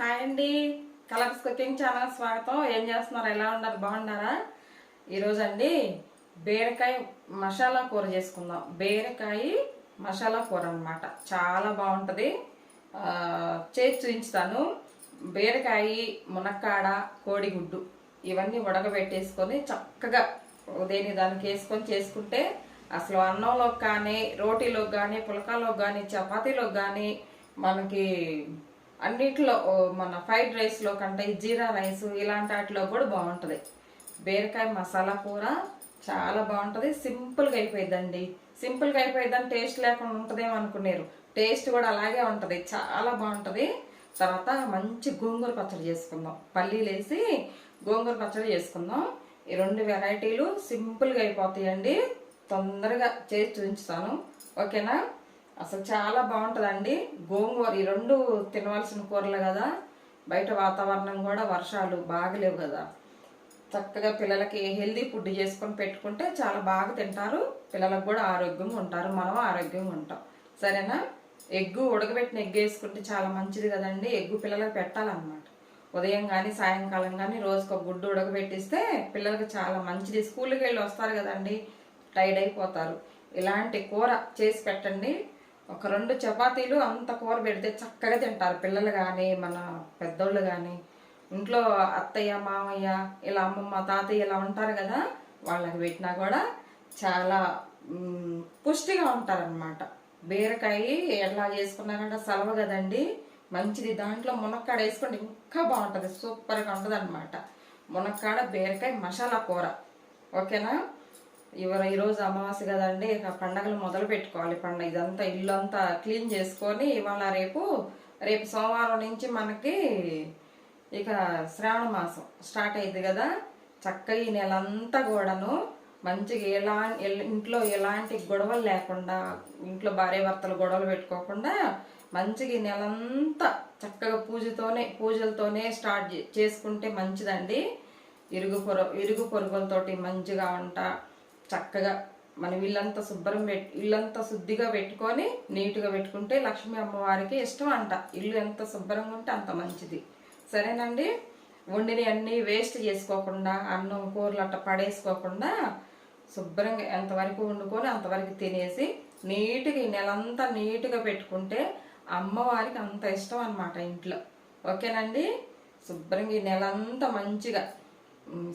Hi అండి. Colours cooking channel స్వాగతం. ఏం చేస్తున్నారు? ఎలా ఉన్నారు? బాగున్నారా? ఈరోజు అండి బీరకాయ మసాలా కూర చేసుకుందాం. బీరకాయ మసాలా కూర అనమాట చాలా బాగుంటుంది. చేసి చూపించుతాను. బీరకాయ మునక్కాడ కోడిగుడ్డు ఇవన్నీ ఉడకబెట్టేసుకొని చక్కగా దేని దానికి వేసుకొని చేసుకుంటే అసలు అన్నంలోకి కానీ రోటీలోకి కానీ పులకాలోకి కానీ చపాతీలోకి కానీ మనకి అన్నిట్లో మన ఫ్రైడ్ రైస్లో కంటే జీరా రైస్ ఇలాంటి వాటిలో కూడా బాగుంటుంది. బీరకాయ మసాలా కూర చాలా బాగుంటుంది. సింపుల్గా అయిపోయిందండి సింపుల్గా అయిపోయిందని టేస్ట్ లేకుండా ఉంటుందేమో అనుకున్నారు టేస్ట్ కూడా అలాగే ఉంటుంది. చాలా బాగుంటుంది. తర్వాత మంచి గోంగూర పచ్చడి చేసుకుందాం. పల్లీలు వేసి గోంగూర పచ్చడి చేసుకుందాం. ఈ రెండు వెరైటీలు సింపుల్గా అయిపోతాయండి. తొందరగా చేసి చూపించుతాను ఓకేనా? అసలు చాలా బాగుంటుందండి. గోంగూర ఈ రెండు తినవలసిన కూరలు కదా. బయట వాతావరణం కూడా వర్షాలు బాగలేవు కదా. చక్కగా పిల్లలకి హెల్దీ ఫుడ్ చేసుకొని పెట్టుకుంటే చాలా బాగా తింటారు. పిల్లలకు కూడా ఆరోగ్యంగా ఉంటారు. మనం ఆరోగ్యంగా ఉంటాం. సరేనా? ఎగ్గు ఉడకబెట్టిన ఎగ్ వేసుకుంటే చాలా మంచిది కదండి. ఎగ్గు పిల్లలకు పెట్టాలన్నమాట. ఉదయం కానీ సాయంకాలం కానీ రోజుకు ఒక గుడ్డు ఉడకబెట్టిస్తే పిల్లలకి చాలా మంచిది. స్కూల్కి వెళ్ళి వస్తారు కదండి. టైర్డ్ అయిపోతారు. ఇలాంటి కూర చేసి పెట్టండి. ఒక రెండు చపాతీలు అంత కూర పెడితే చక్కగా తింటారు. పిల్లలు కానీ మన పెద్దోళ్ళు కానీ ఇంట్లో అత్తయ్య మామయ్య ఇలా అమ్మమ్మ తాతయ్య ఇలా ఉంటారు కదా వాళ్ళకి పెట్టినా కూడా చాలా పుష్టిగా ఉంటారనమాట బీరకాయ ఎలా చేసుకున్నారంటే సలవ కదండి. మంచిది. దాంట్లో మునక్కాడ వేసుకుంటే ఇంకా బాగుంటుంది. సూపర్గా ఉంటుంది అనమాట మునక్కాడ బీరకాయ మసాలా కూర. ఓకేనా? ఇవర ఈరోజు అమావాస్య కదండి ఇక పండగలు మొదలు పెట్టుకోవాలి. పండగ ఇదంతా ఇల్లు అంతా క్లీన్ చేసుకొని ఇవాళ రేపు రేపు సోమవారం నుంచి మనకి ఇక శ్రావణ మాసం స్టార్ట్ అయింది కదా. చక్కగా ఈ నెల అంతా కూడాను మంచిగా ఎలా ఇంట్లో ఎలాంటి గొడవలు లేకుండా ఇంట్లో భార్య భర్తలు గొడవలు పెట్టుకోకుండా మంచిగా ఈ నెలంతా చక్కగా పూజతోనే పూజలతోనే స్టార్ట్ చే- చేసుకుంటే మంచిదండి. ఇరుగు పొర ఇరుగు పొరుగులతోటి మంచిగా ఉంటా చక్కగా మన ఇల్లంతా శుభ్రం పెట్ ఇల్లంతా శుద్ధిగా పెట్టుకొని నీట్గా పెట్టుకుంటే లక్ష్మీ అమ్మవారికి ఇష్టం అంట. ఇల్లు ఎంత శుభ్రంగా ఉంటే అంత మంచిది. సరేనండి? వండిని అన్నీ వేస్ట్ చేసుకోకుండా అన్నం కూరలు అట్ట పడేసుకోకుండా శుభ్రంగా ఎంతవరకు వండుకొని అంతవరకు తినేసి నీట్గా ఈ నెలంతా నీట్గా పెట్టుకుంటే అమ్మవారికి అంత ఇష్టం అన్నమాట ఇంట్లో. ఓకేనండి? శుభ్రంగా ఈ నెలంతా మంచిగా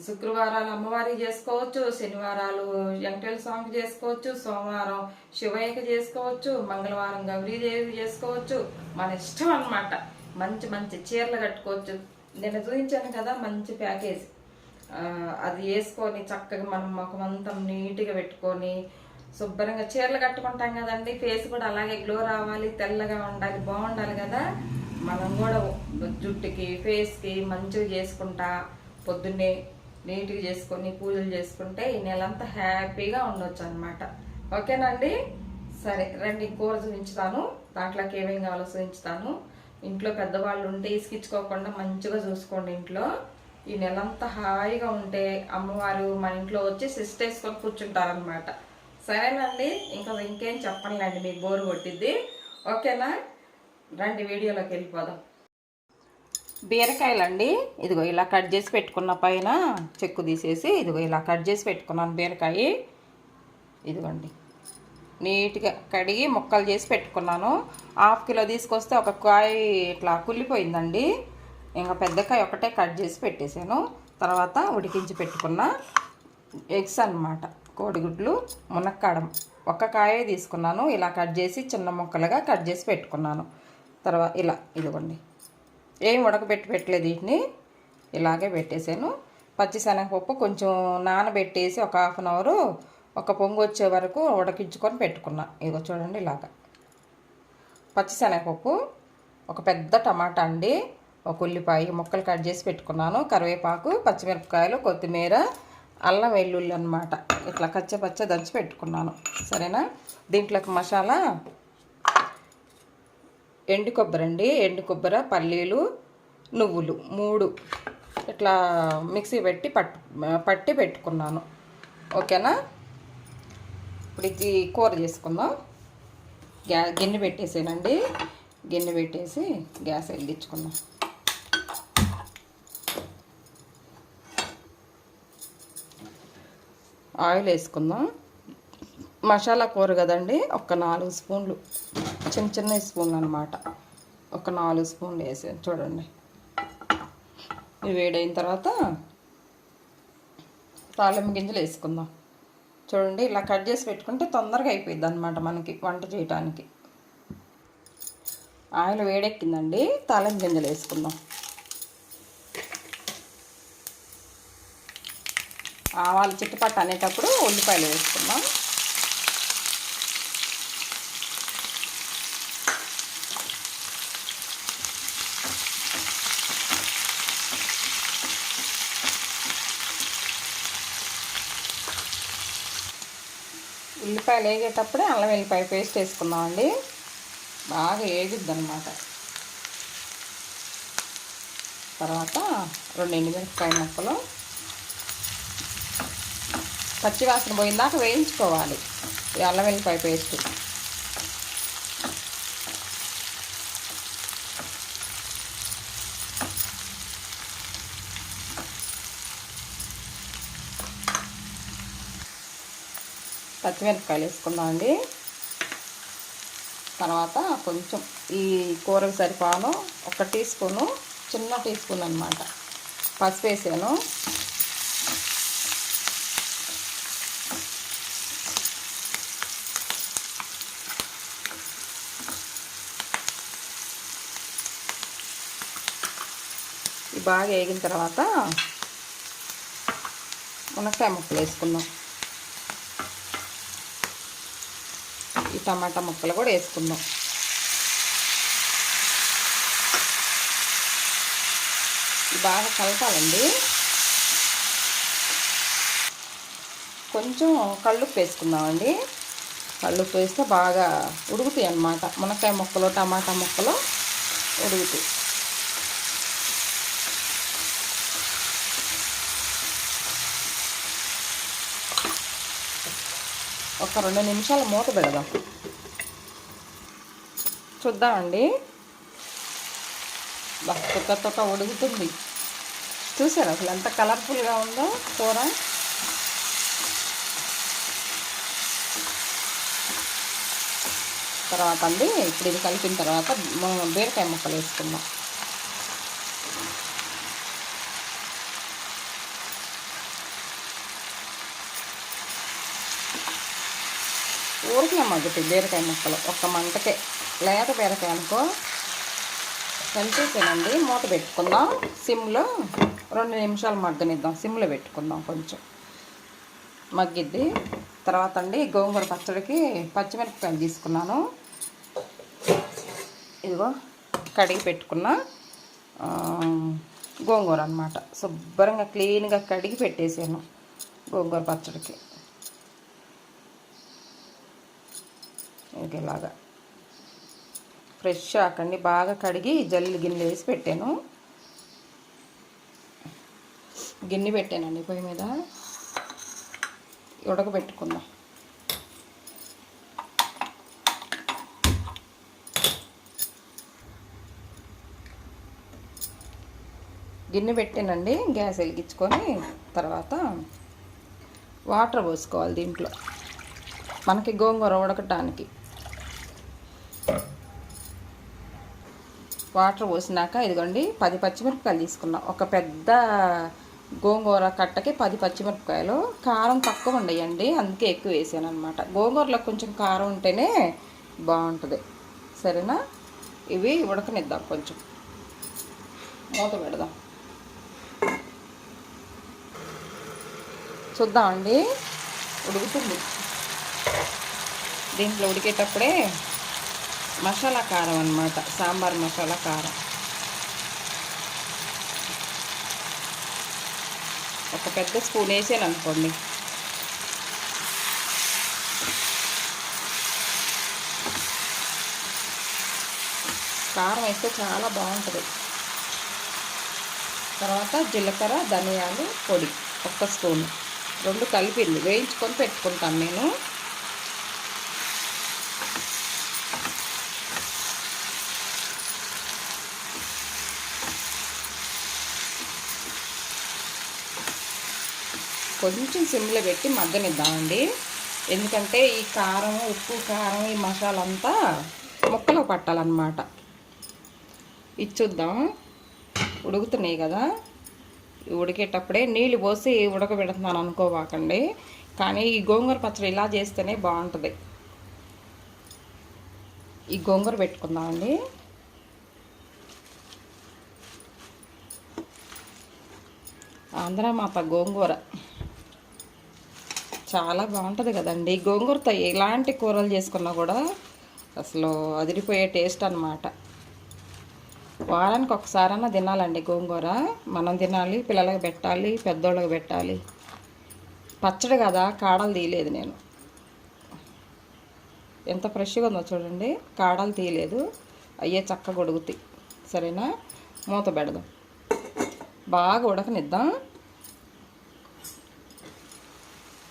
శుక్రవారాలు అమ్మవారికి చేసుకోవచ్చు శనివారాలు వెంకటేశ్వర స్వామికి చేసుకోవచ్చు సోమవారం శివయ్యకి చేసుకోవచ్చు మంగళవారం గౌరీదేవి చేసుకోవచ్చు. మన ఇష్టం అన్నమాట. మంచి మంచి చీరలు కట్టుకోవచ్చు. నేను చూపించాను కదా మంచి ప్యాకేజ్. అది వేసుకొని చక్కగా మనం ముఖమంతా నీట్గా పెట్టుకొని శుభ్రంగా చీరలు కట్టుకుంటాం కదండి. ఫేస్ కూడా అలాగే గ్లో రావాలి తెల్లగా ఉండాలి బాగుండాలి కదా. మనం కూడా జుట్టుకి ఫేస్కి మంచిగా చేసుకుంటా పొద్దున్నే నీట్గా చేసుకొని పూజలు చేసుకుంటే ఈ నెలంతా హ్యాపీగా ఉండొచ్చు అనమాట ఓకేనండి? సరే రండి కూర చూపించుతాను దాంట్లోకి ఏమేమి కావాలో చూపించుతాను ఇంట్లో పెద్దవాళ్ళు ఉంటే ఇసుకించుకోకుండా మంచిగా చూసుకోండి ఇంట్లో. ఈ నెలంతా హాయిగా ఉంటే అమ్మవారు మన ఇంట్లో వచ్చి సిస్ట్ వేసుకొని కూర్చుంటారనమాట సరేనండి? ఇంకా ఇంకేం చెప్పనులేండి మీకు బోరు కొట్టిద్ది. ఓకేనా? రండి వీడియోలోకి వెళ్ళిపోదాం. బీరకాయలండి. ఇదిగో ఇలా కట్ చేసి పెట్టుకున్న పైన చెక్కు తీసేసి ఇదిగో ఇలా కట్ చేసి పెట్టుకున్నాను బీరకాయ. ఇదిగోండి. నీట్గా కడిగి ముక్కలు చేసి పెట్టుకున్నాను. హాఫ్ కిలో తీసుకొస్తే ఒక కాయ ఇట్లా కుళ్ళిపోయిందండి. ఇంకా పెద్ద కాయ ఒకటే కట్ చేసి పెట్టేశాను. తర్వాత ఉడికించి పెట్టుకున్న ఎగ్స్ అన్నమాట. కోడిగుడ్లు మునక్కాడం. ఒక్క కాయ తీసుకున్నాను. ఇలా కట్ చేసి చిన్న ముక్కలుగా కట్ చేసి పెట్టుకున్నాను. తర్వాత ఇలా ఇదిగోండి. ఏం ఉడకబెట్టి పెట్టలేదు వీటిని. ఇలాగే పెట్టేశాను. పచ్చిశనగపప్పు కొంచెం నానబెట్టేసి ఒక హాఫ్ అన్ అవరు ఒక పొంగు వచ్చే వరకు ఉడకించుకొని పెట్టుకున్నా. ఇదిగో చూడండి ఇలాగా. పచ్చిశనగపప్పు ఒక పెద్ద టమాటా అండి ఒక ఉల్లిపాయ ముక్కలు కట్ చేసి పెట్టుకున్నాను. కరివేపాకు పచ్చిమిరపకాయలు కొత్తిమీర అల్లం వెల్లుల్లి అనమాట ఇట్లా కచ్చ పచ్చ దంచి పెట్టుకున్నాను. సరేనా? దీంట్లోకి మసాలా ఎండు కొబ్బరి అండి. ఎండు కొబ్బరి పల్లీలు నువ్వులు మూడు. ఇట్లా మిక్సీ పెట్టి పట్టు పట్టి పెట్టుకున్నాను. ఓకేనా? ఇప్పుడు ఇది కూర చేసుకుందాం. గ్యా గిన్నె పెట్టేసానండి. గిన్నె పెట్టేసి గ్యాస్ వెలిగించుకుందాం. ఆయిల్ వేసుకుందాం. మసాలా కూర కదండి ఒక నాలుగు స్పూన్లు. చిన్న చిన్న స్పూన్లు అనమాట ఒక నాలుగు స్పూన్లు వేసాను చూడండి. ఇవి వేడైన తర్వాత తాలింపు గింజలు వేసుకుందాం. చూడండి ఇలా కట్ చేసి పెట్టుకుంటే తొందరగా అయిపోయింది అనమాట మనకి వంట చేయడానికి ఆయిల్ వేడెక్కిందండి తాలింపు గింజలు వేసుకుందాం. ఆవాలు చిట్టుపట్టు అనేటప్పుడు ఉల్లిపాయలు వేసుకుందాం. ఉల్లిపాయలు వేగేటప్పుడే అల్లం వెల్లిపాయ పేస్ట్ వేసుకుందామండి. బాగా వేగుద్ది అనమాట తర్వాత రెండు ఎండుమిరపకాయ ముక్కలు. పచ్చివాసన పోయిందాక వేయించుకోవాలి. ఈ అల్లం వెల్లిపాయ పేస్ట్. పచ్చిమిరపకాయలు వేసుకుందామండి తర్వాత కొంచెం ఈ కూరకు సరిపాను. ఒక టీ స్పూను చిన్న టీ స్పూన్ అనమాట పసుపు వేసాను. బాగా వేగిన తర్వాత మునక్కాయ ముక్కలు వేసుకుందాం టమాటా ముక్కలు కూడా వేసుకుందాం. బాగా కలపాలండి. కొంచెం కళ్ళుప్పు వేసుకుందామండి. కళ్ళుప్పు వేస్తే బాగా ఉడుకుతాయి అన్నమాట. మునక్కాయ ముక్కలు టమాటా ముక్కలు ఉడుకుతాయి. ఒక రెండు నిమిషాలు మూత పెడదాం. చూద్దామండి. తొక్క తొక్క ఉడుకుతుంది చూసారు అసలు ఎంత కలర్ఫుల్గా ఉందో కూర. తర్వాత అండి ఇప్పుడు ఇది కలిపిన తర్వాత మనం బీరకాయ ముక్కలు వేసుకుందాం. ఊరికే మగ్గుతాయి బీరకాయ ముక్కలు ఒక్క మంటకే. లేత బీరకాయ అనుకో. తినండి. మూత పెట్టుకుందాం. సిమ్లో రెండు నిమిషాలు మగ్గనిద్దాం. సిమ్లో పెట్టుకుందాం కొంచెం. మగ్గిద్ది. తర్వాత అండి గోంగూర పచ్చడికి పచ్చిమిరపకాయలు తీసుకున్నాను. ఇదిగో కడిగి పెట్టుకున్న గోంగూర అనమాట శుభ్రంగా క్లీన్గా కడిగి పెట్టేసాను గోంగూర పచ్చడికి. ఇలాగా. ఫ్రెష్ ఆకండి బాగా కడిగి జల్లి గిన్నె వేసి పెట్టాను. గిన్నె పెట్టానండి పొయ్యి మీద. ఉడకబెట్టుకుందాం. గిన్నె పెట్టానండి గ్యాస్ వెలిగించుకొని తర్వాత వాటర్ పోసుకోవాలి దీంట్లో. మనకి గోంగూర ఉడకటానికి. వాటర్ పోసినాక ఇదిగోండి పది పచ్చిమిరపకాయలు తీసుకున్నాం. ఒక పెద్ద గోంగూర కట్టకి పది పచ్చిమిరపకాయలు. కారం తక్కువ ఉండయండి అందుకే ఎక్కువ వేసాను అనమాట గోంగూరలో కొంచెం కారం ఉంటేనే బాగుంటుంది. సరేనా? ఇవి ఉడకనిద్దాం కొంచెం. మూత పెడదాం. చూద్దామండి. ఉడుకుతుంది. దీంట్లో ఉడికేటప్పుడే మసాలా కారం అనమాట సాంబార్ మసాలా కారం. ఒక పెద్ద స్పూన్ వేసాను అనుకోండి కారం వేస్తే చాలా బాగుంటుంది. తర్వాత జీలకర్ర ధనియాలు పొడి ఒక్క స్పూన్. రెండు కలిపింది వేయించుకొని పెట్టుకుంటాను నేను. కొంచెం సిమ్లో పెట్టి మగ్గనిద్దామండి. ఎందుకంటే ఈ కారం ఉప్పు కారం ఈ మసాలా అంతా ముక్కలో పట్టాలన్నమాట. ఇచ్చుద్దాం ఉడుకుతున్నాయి కదా. ఉడికేటప్పుడే నీళ్ళు పోసి ఉడకబెడుతున్నాను అనుకోవాకండి కానీ ఈ గోంగూర పచ్చడి ఇలా చేస్తేనే బాగుంటుంది. ఈ గోంగూర పెట్టుకుందామండి. ఆంధ్రమాత గోంగూర. చాలా బాగుంటుంది కదండి. గోంగూరతో ఎలాంటి కూరలు చేసుకున్నా కూడా అసలు అదిరిపోయే టేస్ట్ అనమాట వారానికి ఒకసారైనా తినాలండి గోంగూర. మనం తినాలి పిల్లలకి పెట్టాలి పెద్దోళ్ళకి పెట్టాలి. పచ్చడి కదా కాడలు తీయలేదు నేను. ఎంత ఫ్రెష్గా ఉందో చూడండి. కాడలు తీయలేదు. అయ్యే చక్కగా ఉడుగుతాయి సరేనా? మూత పెడదాం. బాగా ఉడకనిద్దాం.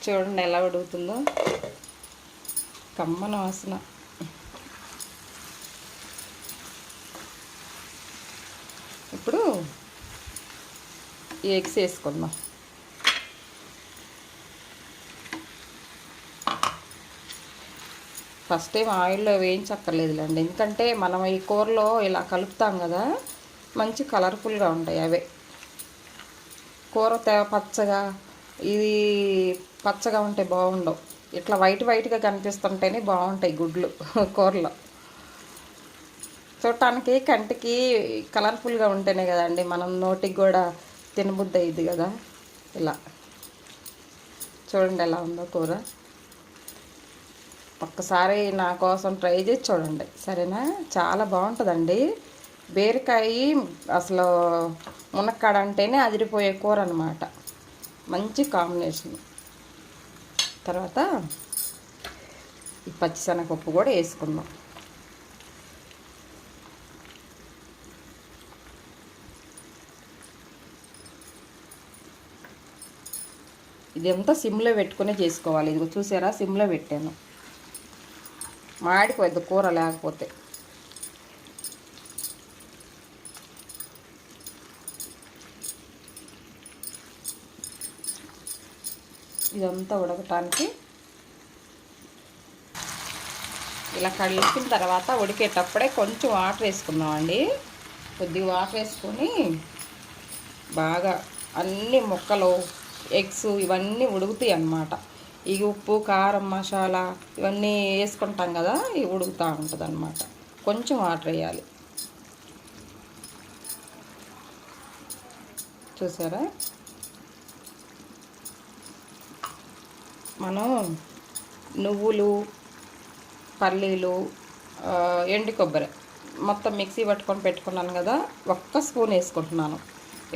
చూడండి ఎలా అడుగుతుందో కమ్మన వాసన. ఇప్పుడు ఎగ్స్ వేసుకుందాం. ఫస్ట్ టైం ఆయిల్లో వేయించక్కర్లేదులేండి. ఎందుకంటే మనం ఈ కూరలో ఇలా కలుపుతాం కదా మంచి కలర్ఫుల్గా ఉంటాయి అవే. కూర తే పచ్చగా ఇది పచ్చగా ఉంటే బాగుండవు. ఇట్లా వైట్ వైట్గా కనిపిస్తుంటేనే బాగుంటాయి గుడ్లు కూరలో. చూడటానికి కంటికి కలర్ఫుల్గా ఉంటేనే కదండి మనం నోటికి కూడా తినబుద్ది అయ్యిద్ది కదా ఇలా. చూడండి ఎలా ఉందో కూర. ఒక్కసారి నా కోసం ట్రై చేసి చూడండి. సరేనా? చాలా బాగుంటుందండి. బీరకాయ అసలు మునక్కాడ అంటేనే అదిరిపోయే కూర అనమాట మంచి కాంబినేషన్. తర్వాత ఈ పచ్చిశనగపప్పు కూడా వేసుకుందాం. ఇదంతా సిమ్లో పెట్టుకునే చేసుకోవాలి. ఇది చూసారా? సిమ్లో పెట్టాను. మాడిపోద్ది కూర లేకపోతే. ఇదంతా ఉడకటానికి ఇలా కలిపిన తర్వాత ఉడికేటప్పుడే కొంచెం వాటర్ వేసుకుందామండి. కొద్దిగా వాటర్ వేసుకొని బాగా అన్ని ముక్కలు ఎగ్స్ ఇవన్నీ ఉడుకుతాయి అన్నమాట. ఈ ఉప్పు కారం మసాలా ఇవన్నీ వేసుకుంటాం కదా ఇవి ఉడుకుతూ ఉంటుంది అనమాట కొంచెం వాటర్ వేయాలి. చూసారా? మనం నువ్వులు పల్లీలు ఎండు కొబ్బరి మొత్తం మిక్సీ పట్టుకొని పెట్టుకున్నాను కదా ఒక్క స్పూన్ వేసుకుంటున్నాను.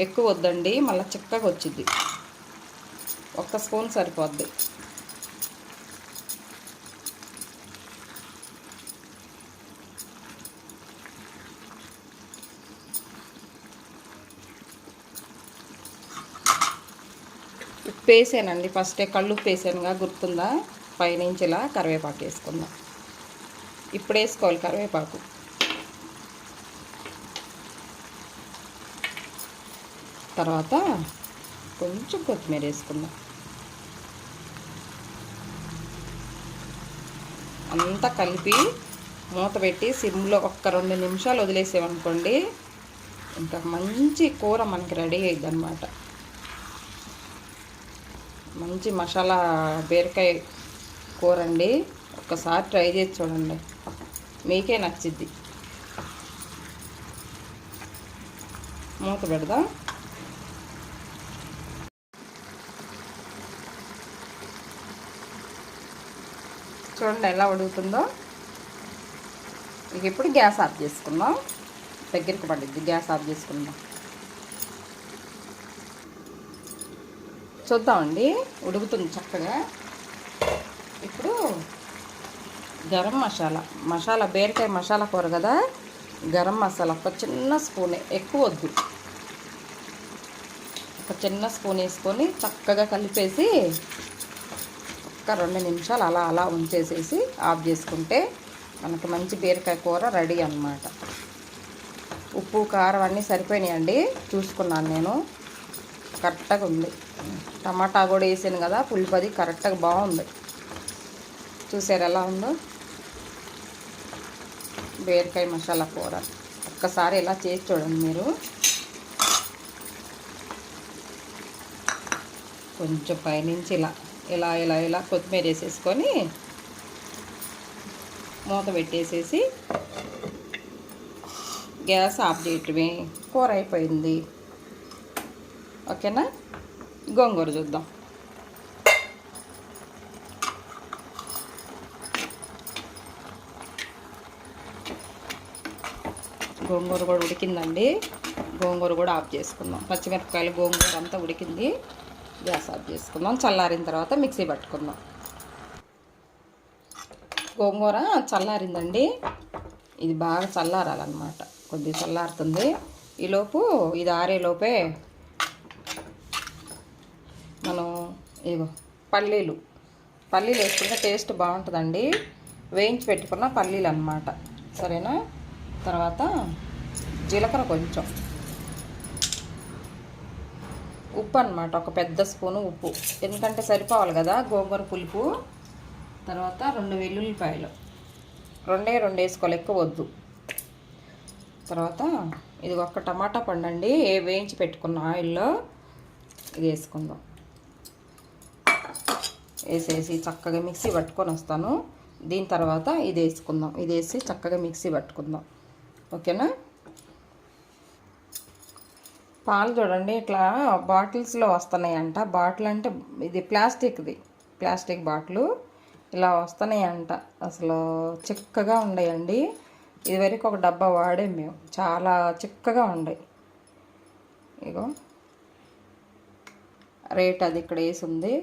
ఎక్కువ వద్దండి మళ్ళీ చిక్కగా వచ్చింది ఒక్క స్పూన్ సరిపోద్ది. పేసానండి ఫస్టే కళ్ళు పేసానుగా గుర్తుందా? పైనుంచి ఇలా కరివేపాకు వేసుకుందాం. ఇప్పుడు వేసుకోవాలి కరివేపాకు. తర్వాత కొంచెం కొత్తిమీర వేసుకుందాం. అంతా కలిపి మూత పెట్టి సిమ్లో ఒక్క రెండు నిమిషాలు వదిలేసామనుకోండి ఇంకా మంచి కూర మనకి రెడీ అయ్యిద్ది మంచి మసాలా బీరకాయ కూర అండి ఒక్కసారి ట్రై చేసి చూడండి. మీకే నచ్చిద్ది. మూత పెడదాం. చూడండి ఎలా ఉడుకుతుందో. ఇక ఇప్పుడు గ్యాస్ ఆఫ్ చేసుకుందాం. దగ్గరికి పడుద్ది. గ్యాస్ ఆఫ్ చేసుకుందాం. చూద్దామండి. ఉడుకుతుంది చక్కగా. ఇప్పుడు గరం మసాలా. మసాలా బీరకాయ మసాలా కూర కదా? గరం మసాలా ఒక చిన్న స్పూనే. ఎక్కువ వద్దు. ఒక చిన్న స్పూన్ వేసుకొని చక్కగా కలిపేసి ఒక రెండు నిమిషాలు అలా అలా ఉంచేసేసి ఆఫ్ చేసుకుంటే మనకు మంచి బీరకాయ కూర రెడీ అన్నమాట. ఉప్పు కారం అన్నీ సరిపోయినాయండి. చూసుకున్నాను నేను. కరెక్ట్గా ఉంది. టమాటా కూడా వేసాను కదా పులిపది కరెక్ట్గా బాగుంది. చూసారు ఎలా ఉందో? బీరకాయ మసాలా కూర. ఒక్కసారి ఇలా చేసి చూడండి మీరు. కొంచెం పైనుంచి ఇలా ఇలా ఇలా ఇలా కొత్తిమీర వేసేసుకొని మూత పెట్టేసేసి గ్యాస్ ఆఫ్ చేయటమే. కూర అయిపోయింది. ఓకేనా? గోంగూర చూద్దాం. గోంగూర కూడా ఉడికిందండి. గోంగూర కూడా ఆఫ్ చేసుకుందాం. పచ్చిమిరపకాయలు గోంగూర అంతా ఉడికింది. గ్యాస్ ఆఫ్ చేసుకుందాం. చల్లారిన తర్వాత మిక్సీ పట్టుకుందాం. గోంగూర చల్లారిందండి. ఇది బాగా చల్లారాలన్నమాట. కొద్దిగా చల్లారుతుంది. ఈలోపు ఇది ఆరేలోపే ఇదిగో పల్లీలు. పల్లీలు వేసుకుంటే టేస్ట్ బాగుంటుందండి. వేయించి పెట్టుకున్న పల్లీలు అన్నమాట. సరేనా? తర్వాత జీలకర్ర కొంచెం. ఉప్పు అన్నమాట ఒక పెద్ద స్పూను ఉప్పు. ఎందుకంటే సరిపోవాలి కదా గోంగూర పులుపు. తర్వాత రెండు వెల్లుల్లిపాయలు. రెండే రెండు వేసుకోవాలి ఎక్కువ వద్దు. తర్వాత ఇది ఒక టమాటా పండండి. ఏ వేయించి పెట్టుకున్న ఆయిల్లో ఇది వేసుకుందాం. వేసేసి చక్కగా మిక్సీ పట్టుకొని వస్తాను. దీని తర్వాత ఇది వేసుకుందాం. ఇది వేసి చక్కగా మిక్సీ పట్టుకుందాం. ఓకేనా? పాలు చూడండి ఇట్లా బాటిల్స్లో వస్తున్నాయంట. బాటిల్ అంటే ఇది ప్లాస్టిక్ది. ప్లాస్టిక్ బాటిల్ ఇలా వస్తున్నాయంట. అసలు చిక్కగా ఉన్నాయండి ఇదివరకు ఒక డబ్బా వాడాం మేము. చాలా చిక్కగా ఉన్నాయి ఇగో రేట్ అది ఇక్కడ వేసి ఉంది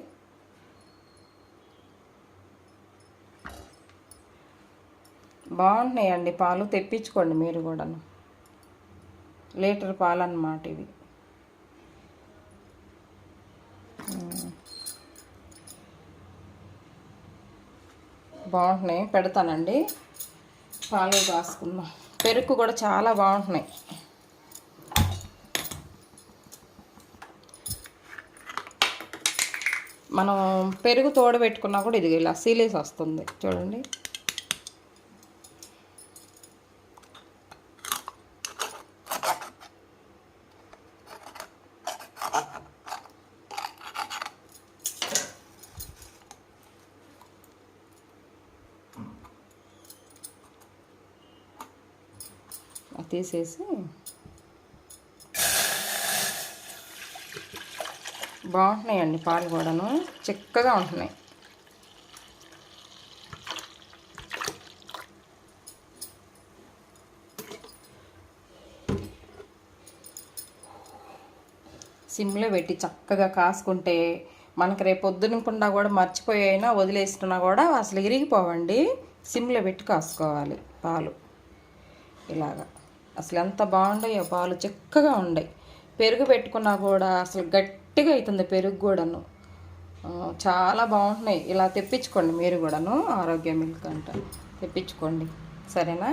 బాగుంటున్నాయండి పాలు తెప్పించుకోండి మీరు కూడాను. లీటర్ పాలు అన్నమాట ఇవి బాగుంటున్నాయి పెడతానండి. పాలు కాసుకుందాం. పెరుగు కూడా చాలా బాగుంటున్నాయి మనం పెరుగు తోడ పెట్టుకున్నా కూడా ఇది ఇలా సీలేసి వస్తుంది. చూడండి. వేసేసి బాగుంటున్నాయండి పాలు కూడాను. చిక్కగా ఉంటున్నాయి. సిమ్లో పెట్టి చక్కగా కాసుకుంటే మనకి రేపు పొద్దునకుండా కూడా మర్చిపోయినా వదిలేస్తున్నా కూడా అసలు ఇరిగిపోవండి సిమ్లో పెట్టి కాసుకోవాలి పాలు. ఇలాగా. అసలు ఎంత బాగుంటాయో పాలు చిక్కగా ఉండయి. పెరుగు పెట్టుకున్నా కూడా అసలు గట్టిగా అవుతుంది పెరుగు కూడాను. చాలా బాగుంటున్నాయి. ఇలా తెప్పించుకోండి మీరు కూడాను ఆరోగ్య మిల్క్ అంట. తెప్పించుకోండి. సరేనా?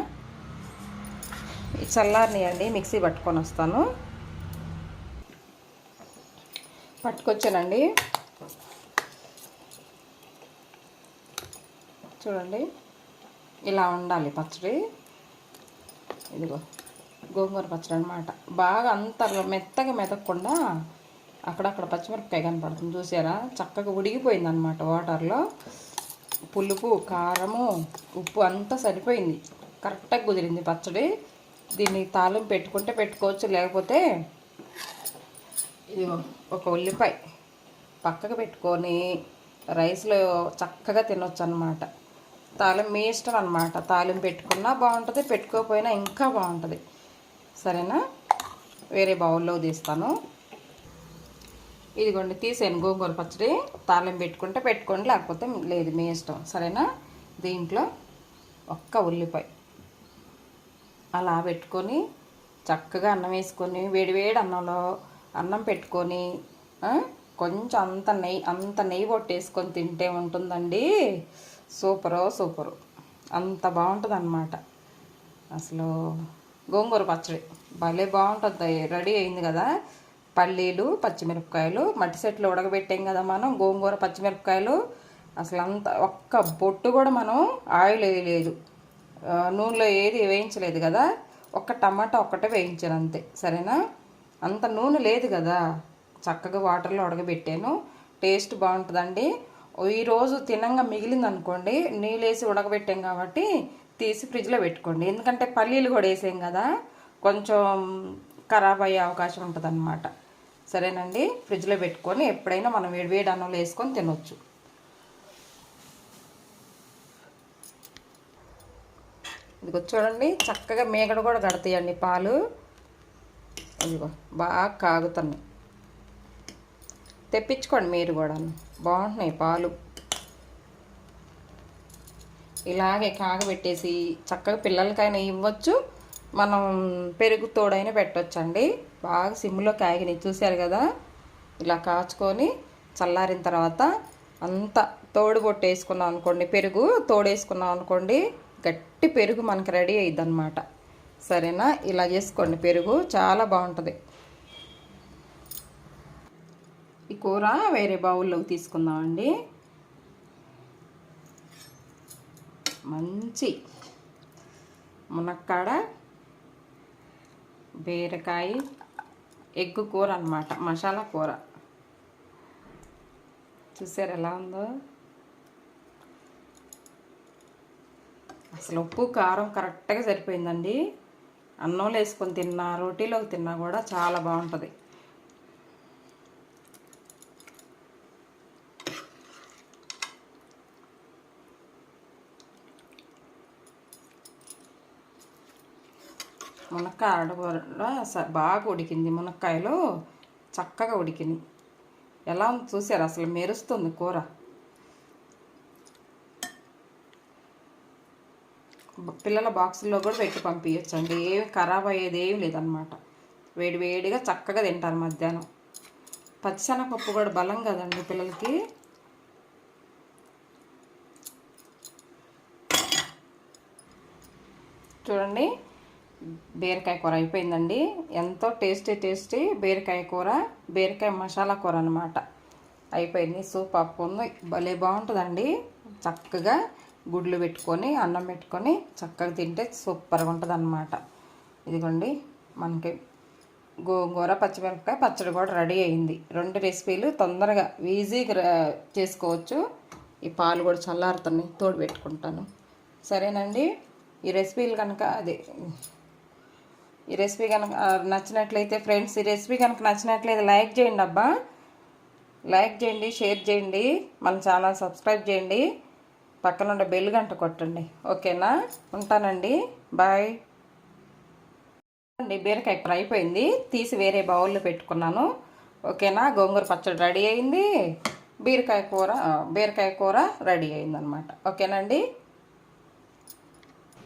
ఈ చల్లారినాయండి మిక్సీ పట్టుకొని వస్తాను. పట్టుకొచ్చానండి. చూడండి. ఇలా ఉండాలి పచ్చడి. ఇదిగో. గోంగూర పచ్చడి అనమాట బాగా అంత మెత్తగా మెతకకుండా అక్కడక్కడ పచ్చిమిరపకాయ కనపడుతుంది. చూసారా? చక్కగా ఉడిగిపోయింది అనమాట వాటర్లో. పులుపు కారము ఉప్పు అంతా సరిపోయింది. కరెక్ట్గా కుదిరింది పచ్చడి. దీన్ని తాళం పెట్టుకుంటే పెట్టుకోవచ్చు. లేకపోతే ఇది ఒక ఉల్లిపాయ పక్కకు పెట్టుకొని రైస్లో చక్కగా తినొచ్చు అనమాట తాళం మీ ఇష్టం అనమాట తాళం పెట్టుకున్నా బాగుంటుంది పెట్టుకోకపోయినా ఇంకా బాగుంటుంది. సరేనా? వేరే బౌల్లో తీస్తాను. ఇదిగోండి తీసాను గోంగూర పచ్చడి. తాళం పెట్టుకుంటే పెట్టుకోండి లేకపోతే లేదు మీ ఇష్టం. సరేనా? దీంట్లో ఒక్క ఉల్లిపాయ. అలా పెట్టుకొని చక్కగా అన్నం వేసుకొని వేడివేడి అన్నంలో అన్నం పెట్టుకొని కొంచెం అంత నెయ్యి అంత నెయ్యి కొట్టేసుకొని తింటే ఉంటుందండి. Super super. అంత బాగుంటుంది అన్నమాట అసలు గోంగూర పచ్చడి. భలే బాగుంటుంది రెడీ అయింది కదా? పల్లీలు పచ్చిమిరపకాయలు. మట్టి సెట్లు ఉడకబెట్టాం కదా మనం గోంగూర పచ్చిమిరపకాయలు. అసలు అంత ఒక్క బొట్టు కూడా మనం ఆయిల్ వేయలేదు. నూనెలో ఏది వేయించలేదు కదా? ఒక్క టమాటా ఒక్కటే వేయించాను అంతే. సరేనా? అంత నూనె లేదు కదా? చక్కగా వాటర్లో ఉడకబెట్టాను. టేస్ట్ బాగుంటుందండి. ఈరోజు తినంగా మిగిలింది అనుకోండి నీళ్ళు వేసి ఉడకబెట్టాం కాబట్టి తీసి ఫ్రిడ్జ్లో పెట్టుకోండి. ఎందుకంటే పల్లీలు కూడా వేసాం కదా కొంచెం ఖరాబ్ అయ్యే అవకాశం ఉంటుందన్నమాట. సరేనండి? ఫ్రిడ్జ్లో పెట్టుకొని ఎప్పుడైనా మనం వేడి వేడి అన్నంలో వేసుకొని తినొచ్చు. ఇదిగో చూడండి చక్కగా మేకడ కూడా కడతాయండి పాలు. ఇదిగో బాగా కాగుతున్నాయి. తెప్పించుకోండి మీరు కూడా బాగుంటున్నాయి పాలు. ఇలాగే కాగబెట్టేసి చక్కగా పిల్లలకైనా ఇవ్వచ్చు. మనం పెరుగు తోడైనా పెట్టొచ్చండి. బాగా సిమ్లో కాగిని చూశారు కదా? ఇలా కాచుకొని చల్లారిన తర్వాత అంత తోడు బొట్టు వేసుకున్నాం అనుకోండి పెరుగు తోడేసుకున్నాం అనుకోండి గట్టి పెరుగు మనకి రెడీ అయ్యిద్దనమాట సరేనా? ఇలా చేసుకోండి పెరుగు చాలా బాగుంటుంది. ఈ కూర వేరే బౌల్లోకి తీసుకుందామండి. మంచి మునక్కాడ బీరకాయ ఎగ్గు కూర అనమాట మసాలా కూర. చూసారు ఎలా ఉందో? అసలు ఉప్పు కారం కరెక్ట్గా సరిపోయిందండి. అన్నంలో వేసుకొని తిన్నా రోటీలోకి తిన్నా కూడా చాలా బాగుంటుంది. మునక్కాయ ఆడకూర బాగా ఉడికింది. మునక్కాయలు చక్కగా ఉడికింది. ఎలా ఉంది చూసారు? అసలు మెరుస్తుంది కూర. పిల్లల బాక్సుల్లో కూడా పెట్టి పంపించచ్చు అండి ఏమి ఖరాబ్ అయ్యేది ఏం లేదనమాట వేడి వేడిగా చక్కగా తింటారు మధ్యాహ్నం. పచ్చిశనగపప్పు కూడా బలం కదండి పిల్లలకి. చూడండి. బీరకాయ కూర అయిపోయిందండి. ఎంతో టేస్టీ టేస్టీ బీరకాయ కూర బీరకాయ మసాలా కూర అనమాట అయిపోయింది. సూప్ ఉంది భలే బాగుంటుందండి. చక్కగా గుడ్లు పెట్టుకొని అన్నం పెట్టుకొని చక్కగా తింటే సూపర్గా ఉంటుంది అనమాట ఇదిగోండి మనకి గోంగూర పచ్చిమిరపకాయ పచ్చడి కూడా రెడీ అయింది. రెండు రెసిపీలు తొందరగా ఈజీగా చేసుకోవచ్చు. ఈ పాలు కూడా చల్లారుతున్నాయి. తోడు పెట్టుకుంటాను. సరేనండి. ఈ రెసిపీలు కనుక అదే ఈ రెసిపీ కనుక నచ్చినట్లయితే ఫ్రెండ్స్ ఈ రెసిపీ కనుక నచ్చినట్లయితే లైక్ చేయండి అబ్బా. లైక్ చేయండి షేర్ చేయండి. మన ఛానల్ సబ్స్క్రైబ్ చేయండి. పక్కన ఉండే బెల్ గంట కొట్టండి. ఓకేనా ఉంటానండి. బాయ్ అండి బీరకాయ ఫ్రై అయిపోయింది. తీసి వేరే బౌల్లో పెట్టుకున్నాను. ఓకేనా గోంగూర పచ్చడి రెడీ అయింది. బీరకాయ కూర బీరకాయ కూర రెడీ అయిందనమాట ఓకేనండి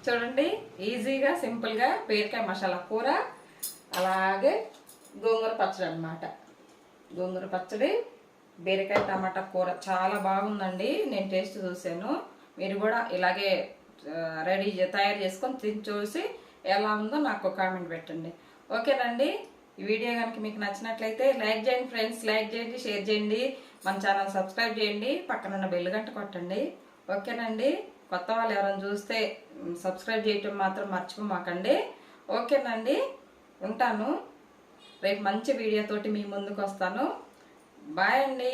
చూడండి ఈజీగా సింపుల్గా బీరకాయ మసాలా కూర అలాగే గోంగూర పచ్చడి అనమాట గోంగూర పచ్చడి బీరకాయ టమాటా కూర చాలా బాగుందండి. నేను టేస్ట్ చూశాను. మీరు కూడా ఇలాగే రెడీ తయారు చేసుకొని తిని చూసి ఎలా ఉందో నాకు కామెంట్ పెట్టండి. ఓకేనండి ఈ వీడియో కనుక మీకు నచ్చినట్లయితే లైక్ చేయండి ఫ్రెండ్స్ లైక్ చేయండి షేర్ చేయండి. మన ఛానల్ సబ్స్క్రైబ్ చేయండి. పక్కన ఉన్న బెల్ గంట కొట్టండి. ఓకేనండి కొత్త వాళ్ళు ఎవరైనా చూస్తే సబ్స్క్రైబ్ చేయటం మాత్రం మర్చిపోమాకండి. ఓకేనండి ఉంటాను. రేపు మంచి వీడియోతోటి మీ ముందుకు వస్తాను బాయ్ అండి.